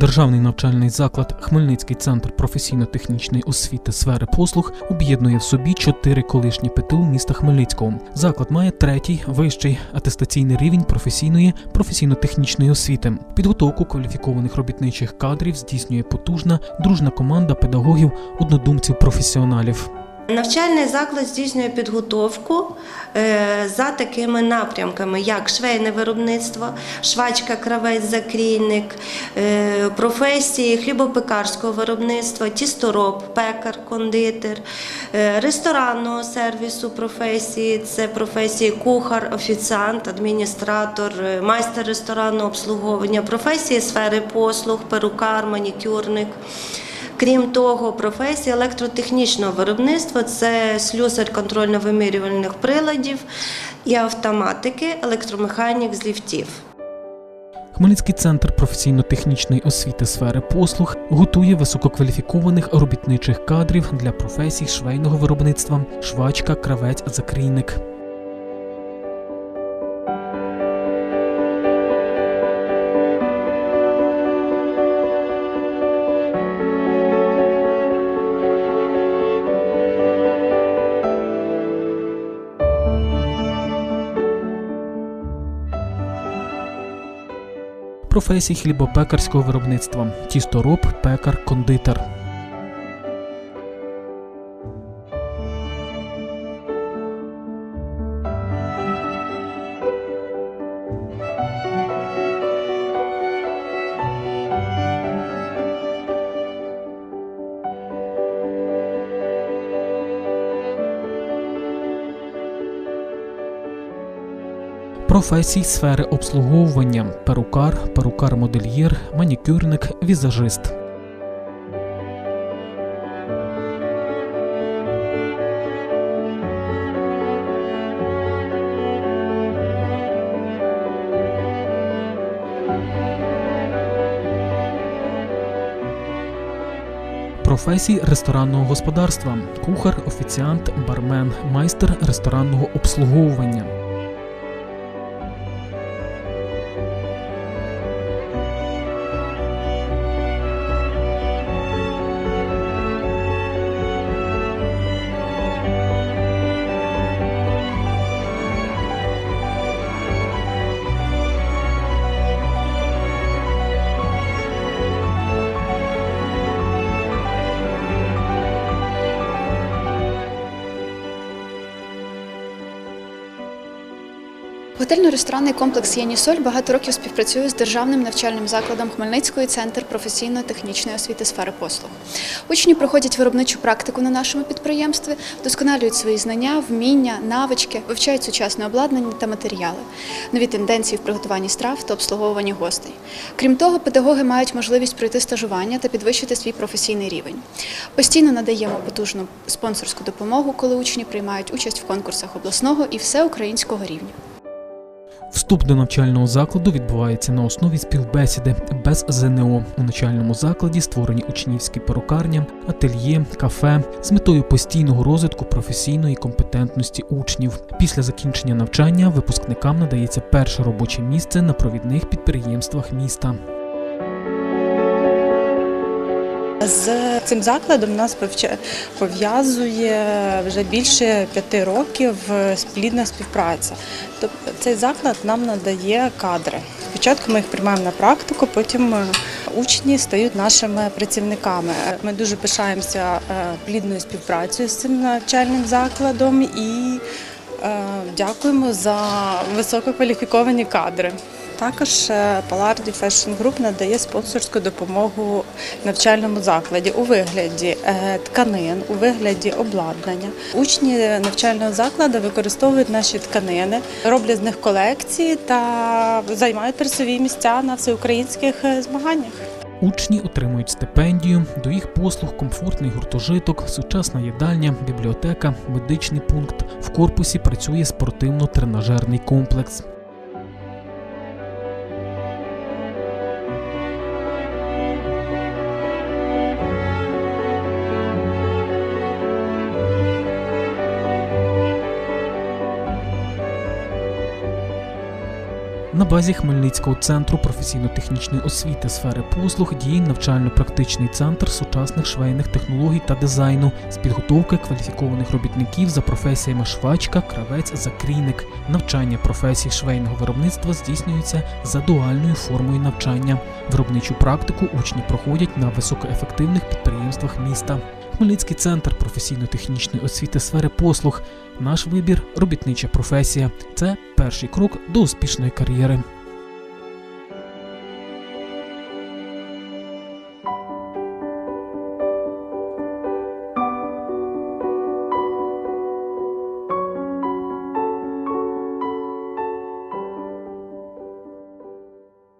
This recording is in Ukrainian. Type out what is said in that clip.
Державний навчальний заклад Хмельницький центр професійно-технічної освіти сфери послуг об'єднує в собі чотири колишні ПТУ міста Хмельницького. Заклад має третій вищий атестаційний рівень професійної професійно-технічної освіти. Підготовку кваліфікованих робітничих кадрів здійснює потужна дружна команда педагогів, однодумців, професіоналів. Навчальний заклад здійснює підготовку е, за такими напрямками, як швейне виробництво, швачка, кравець, закрійник, е, професії хлібопекарського виробництва, тістороб, пекар, кондитер, е, ресторанного сервісу професії, це професії кухар, офіціант, адміністратор, майстер ресторанного обслуговування, професії сфери послуг, перукар, манікюрник. Крім того, професія електротехнічного виробництва це слюсар контрольно-вимірювальних приладів і автоматики, електромеханік з ліфтів. Хмельницький центр професійно-технічної освіти сфери послуг готує висококваліфікованих робітничих кадрів для професій швейного виробництва, швачка, кравець, закрійник. Професії хлібопекарського виробництва, тістороб, пекар, кондитер. Професій сфери обслуговування перукар, перукар-модельєр, манікюрник, візажист. Професій ресторанного господарства кухар, офіціант, бармен, майстер ресторанного обслуговування. Готельно-ресторанний комплекс Єнісоль багато років співпрацює з державним навчальним закладом Хмельницької центр професійно-технічної освіти сфери послуг. Учні проходять виробничу практику на нашому підприємстві, вдосконалюють свої знання, вміння, навички, вивчають сучасне обладнання та матеріали, нові тенденції в приготуванні страв та обслуговуванні гостей. Крім того, педагоги мають можливість пройти стажування та підвищити свій професійний рівень. Постійно надаємо потужну спонсорську допомогу, коли учні приймають участь в конкурсах обласного і всеукраїнського рівня. Вступ до навчального закладу відбувається на основі співбесіди без ЗНО. У навчальному закладі створені учнівські перукарня, ательє, кафе з метою постійного розвитку професійної компетентності учнів. Після закінчення навчання випускникам надається перше робоче місце на провідних підприємствах міста. З цим закладом нас пов'язує вже більше п'яти років плідна співпраця. Цей заклад нам надає кадри. Спочатку ми їх приймаємо на практику, потім е, учні стають нашими працівниками. Ми дуже пишаємося е, плідною співпрацею з цим навчальним закладом і е, дякуємо за висококваліфіковані кадри. Також е, Паларді Fashion Group надає спонсорську допомогу навчальному закладі у вигляді е, тканин, у вигляді обладнання. Учні навчального закладу використовують наші тканини, роблять з них колекції та займають призові місця на всеукраїнських е, змаганнях. Учні отримують стипендію, до їх послуг комфортний гуртожиток, сучасна їдальня, бібліотека, медичний пункт. В корпусі працює спортивно-тренажерний комплекс. На базі Хмельницького центру професійно-технічної освіти сфери послуг діє навчально-практичний центр сучасних швейних технологій та дизайну з підготовки кваліфікованих робітників за професіями швачка, кравець, закрійник. Навчання професій швейного виробництва здійснюється за дуальною формою навчання. Виробничу практику учні проходять на високоефективних підприємствах міста. Хмельницький центр професійно-технічної освіти сфери послуг. Наш вибір робітнича професія. Це перший крок до успішної кар'єри.